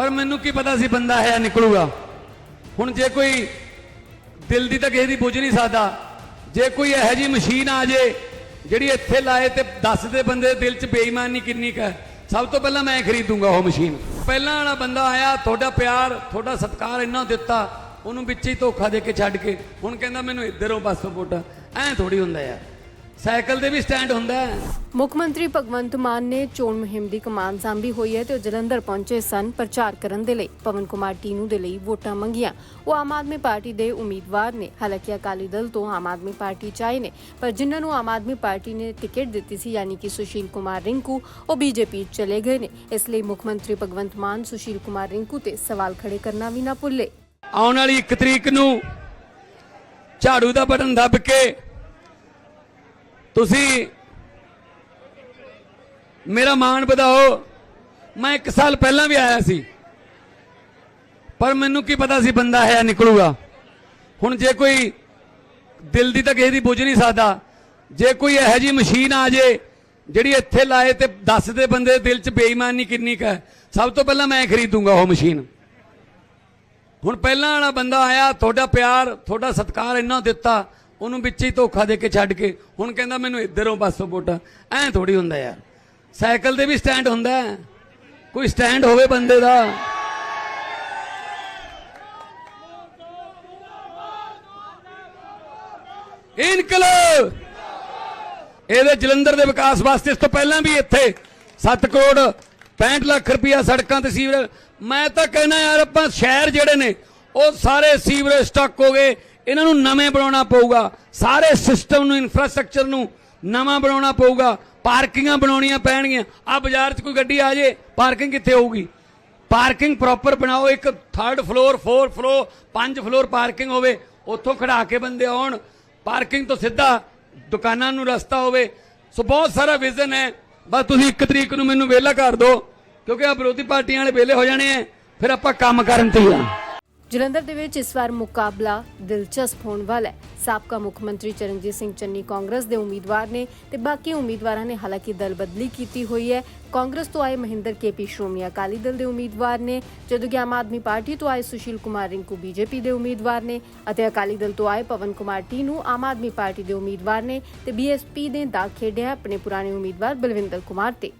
ਪਰ ਮੈਨੂੰ ਕੀ ਪਤਾ ਸੀ ਬੰਦਾ ਹੈ ਨਿਕਲੂਗਾ? ਹੁਣ ਜੇ ਕੋਈ ਦਿਲ ਦੀ ਤਾਂ ਕਿਸੇ ਦੀ ਬੁੱਝ ਨਹੀਂ ਸਕਦਾ। ਜੇ ਕੋਈ ਇਹੋ ਜੀ ਮਸ਼ੀਨ ਆ ਜੇ, ਜਿਹੜੀ ਇੱਥੇ ਲਾਏ ਤੇ ਦੱਸ ਦੇ ਬੰਦੇ ਦਿਲ 'ਚ ਬੇਈਮਾਨੀ ਕਿੰਨੀ ਕੁ ਹੈ। ਸਭ ਤੋਂ ਪਹਿਲਾਂ ਮੈਂ ਖਰੀਦੂੰਗਾ ਉਹ ਮਸ਼ੀਨ। ਪਹਿਲਾਂ ਵਾਲਾ ਬੰਦਾ ਆਇਆ, ਤੁਹਾਡਾ ਪਿਆਰ, ਤੁਹਾਡਾ ਸਤਿਕਾਰ ਇੰਨਾ ਦਿੱਤਾ, ਉਹਨੂੰ ਵਿੱਚ ਹੀ ਧੋਖਾ ਦੇ ਕੇ ਛੱਡ ਕੇ। ਹੁਣ ਕਹਿੰਦਾ ਮੈਨੂੰ ਇੱਧਰੋਂ ਬਸ ਵੋਟ ਐਂ ਥੋੜੀ ਹੁੰਦਾ ਯਾਰ। ਸਾਈਕਲ ਦੇ ਵੀ ਸਟੈਂਡ ਹੁੰਦਾ ਹੈ। ਮੁੱਖ ਮੰਤਰੀ ਭਗਵੰਤ ਮਾਨ ਨੇ ਚੋਣ ਮੁਹਿੰਮ ਦੀ ਕਮਾਨ ਸਾਂਭੀ ਹੋਈ ਹੈ ਤੇ ਉਹ ਜਲੰਧਰ ਪਹੁੰਚੇ ਸਨ ਪ੍ਰਚਾਰ ਕਰਨ ਦੇ ਲਈ। ਪਵਨ ਕੁਮਾਰ ਟੀਨੂ ਦੇ ਲਈ ਵੋਟਾਂ ਮੰਗੀਆਂ। ਉਹ ਆਮ ਆਦਮੀ ਪਾਰਟੀ ਦੇ ਉਮੀਦਵਾਰ ਨੇ। ਹਾਲਾਂਕਿ ਅਕਾਲੀ ਦਲ ਤੋਂ ਆਮ ਆਦਮੀ ਪਾਰਟੀ ਚ ਆਏ ਨੇ ਪਰ ਜਿਨ੍ਹਾਂ ਨੂੰ ਆਮ ਆਦਮੀ ਪਾਰਟੀ ਨੇ ਟਿਕਟ ਦਿੱਤੀ ਸੀ ਯਾਨੀ ਕਿ ਸੁਸ਼ੀਲ ਕੁਮਾਰ ਰਿੰਕੂ ਉਹ ਬੀਜੇਪੀ ਚਲੇ ਗਏ ਨੇ। ਇਸ ਲਈ ਮੁੱਖ ਮੰਤਰੀ ਭਗਵੰਤ ਮਾਨ ਸੁਸ਼ੀਲ ਕੁਮਾਰ ਰਿੰਕੂ ਤੇ ਸਵਾਲ ਖੜੇ ਕਰਨਾ ਵੀ ਨਾ ਭੁੱਲੇ। ਆਉਣ ਵਾਲੀ 1 ਤਰੀਕ ਨੂੰ ਝਾੜੂ ਦਾ ਬਟਨ ਦੱਬ ਕੇ ਤੁਸੀਂ ਮੇਰਾ ਮਾਣ ਵਧਾਓ। ਮੈਂ 1 ਸਾਲ ਪਹਿਲਾਂ ਵੀ ਆਇਆ ਸੀ। ਪਰ ਮੈਨੂੰ ਕੀ ਪਤਾ ਸੀ ਬੰਦਾ ਹੈ ਨਿਕਲੂਗਾ। ਹੁਣ ਜੇ ਕੋਈ ਦਿਲ ਦੀ ਤਾਂ ਕਿਸੇ ਦੀ ਬੁੱਝ ਨਹੀਂ ਸਕਦਾ। ਜੇ ਕੋਈ ਇਹੋ ਜੀ ਮਸ਼ੀਨ ਆ ਜੇ ਜਿਹੜੀ ਇੱਥੇ ਲਾਏ ਤੇ ਦੱਸ ਦੇ ਬੰਦੇ ਦਿਲ 'ਚ ਬੇਈਮਾਨੀ ਕਿੰਨੀ ਕੁ ਹੈ। ਸਭ ਤੋਂ ਪਹਿਲਾਂ ਮੈਂ ਖਰੀਦੂੰਗਾ ਉਹ ਮਸ਼ੀਨ। ਹੁਣ ਪਹਿਲਾਂ ਵਾਲਾ ਬੰਦਾ ਆਇਆ, ਤੁਹਾਡਾ ਪਿਆਰ, ਤੁਹਾਡਾ ਸਤਿਕਾਰ ਇੰਨਾ ਦਿੱਤਾ। ਉਹਨੂੰ ਵਿੱਚ ਹੀ ਧੋਖਾ ਦੇ ਕੇ ਛੱਡ ਕੇ, ਹੁਣ ਕਹਿੰਦਾ ਮੈਨੂੰ ਇੱਧਰੋਂ ਬਸ ਵੋਟ ਐਂ ਥੋੜੀ ਹੁੰਦਾ ਯਾਰ। ਸਾਈਕਲ ਤੇ ਵੀ ਸਟੈਂਡ ਹੁੰਦਾ ਕੋਈ ਸਟੈਂਡ ਹੋਵੇ ਬੰਦੇ ਦਾ। ਇਨਕਲਾਬ! ਇਹਦੇ ਜਲੰਧਰ ਦੇ ਵਿਕਾਸ ਵਾਸਤੇ ਇਸ ਤੋਂ ਪਹਿਲਾਂ ਵੀ ਇੱਥੇ 7 ਕਰੋੜ 65 ਲੱਖ ਰੁਪਇਆ ਸੜਕਾਂ ਤੇ ਸੀਵਰੇਜ ਮੈਂ ਤਾਂ ਕਹਿੰਦਾ ਯਾਰ ਆਪਾਂ ਸ਼ਹਿਰ ਜਿਹੜੇ ਨੇ, ਉਹ ਸਾਰੇ ਸੀਵਰੇਜ ਸਟਕ ਹੋ ਗਏ। ਇਹਨਾਂ ਨੂੰ ਨਵੇਂ ਬਣਾਉਣਾ ਪਊਗਾ। ਸਾਰੇ ਸਿਸਟਮ ਨੂੰ ਇਨਫਰਾਸਟ੍ਰਕਚਰ ਨੂੰ ਨਵਾਂ ਬਣਾਉਣਾ ਪਊਗਾ। ਪਾਰਕਿੰਗਾਂ ਬਣਾਉਣੀਆਂ ਪੈਣਗੀਆਂ। ਆ ਬਾਜ਼ਾਰ 'ਚ ਕੋਈ ਗੱਡੀ ਆ ਜੇ, ਪਾਰਕਿੰਗ ਕਿੱਥੇ ਹੋਊਗੀ? ਪਾਰਕਿੰਗ ਪ੍ਰੋਪਰ ਬਣਾਓ, ਇੱਕ ਥਰਡ ਫਲੋਰ ਫੋਰ ਫਲੋਰ ਪੰਜ ਫਲੋਰ ਪਾਰਕਿੰਗ ਹੋਵੇ, ਉੱਥੋਂ ਖੜਾ ਕੇ ਬੰਦੇ ਆਉਣ। ਪਾਰਕਿੰਗ ਤੋਂ ਸਿੱਧਾ ਦੁਕਾਨਾਂ ਨੂੰ ਰਸਤਾ ਹੋਵੇ। ਸੋ ਬਹੁਤ ਸਾਰਾ ਵਿਜ਼ਨ ਹੈ। ਬਸ ਤੁਸੀਂ ਇੱਕ ਤਰੀਕ ਨੂੰ ਮੈਨੂੰ ਵਿਹਲਾ ਕਰ ਦਿਓ, ਕਿਉਂਕਿ ਆ ਵਿਰੋਧੀ ਪਾਰਟੀਆਂ ਵਾਲੇ ਵਿਹਲੇ ਹੋ ਜਾਣੇ ਆ। ਫਿਰ ਆਪਾਂ ਕੰਮ ਕਰਨ ਤੇ ਆ। ਜਲੰਧਰ ਦੇ ਵਿੱਚ ਇਸ ਵਾਰ ਮੁਕਾਬਲਾ ਦਿਲਚਸਪ ਹੋਣ ਵਾਲਾ ਹੈ। ਸਾਬਕਾ ਮੁੱਖ ਮੰਤਰੀ ਚਰਨਜੀਤ ਸਿੰਘ ਚੰਨੀ ਕਾਂਗਰਸ ਦੇ ਉਮੀਦਵਾਰ ਨੇ ਤੇ ਬਾਕੀ ਉਮੀਦਵਾਰਾਂ ਨੇ ਹਾਲਾਂਕਿ ਦਲ ਬਦਲੀ ਕੀਤੀ ਹੋਈ ਹੈ। ਕਾਂਗਰਸ ਤੋਂ ਆਏ ਮਹਿੰਦਰ ਕੇਪੀ ਸ਼੍ਰੋਮਣੀ ਅਕਾਲੀ ਦਲ ਦੇ ਉਮੀਦਵਾਰ ਨੇ, ਜਦੋਂ ਕਿ ਆਮ ਆਦਮੀ ਪਾਰਟੀ ਤੋਂ ਆਏ ਸੁਸ਼ੀਲ ਕੁਮਾਰ ਰਿੰਕੂ ਬੀਜੇਪੀ ਦੇ ਉਮੀਦਵਾਰ ਨੇ ਅਤੇ ਅਕਾਲੀ ਦਲ ਤੋਂ ਆਏ ਪਵਨ ਕੁਮਾਰ ਟੀ ਨੂੰ ਆਮ ਆਦਮੀ ਪਾਰਟੀ ਦੇ ਉਮੀਦਵਾਰ ਨੇ ਤੇ ਬੀਐਸਪੀ ਨੇ ਦਾਅ ਖੇਡਿਆ ਆਪਣੇ ਪੁਰਾਣੇ ਉਮੀਦਵਾਰ ਬਲਵਿੰਦਰ ਕੁਮਾਰ ਤੇ।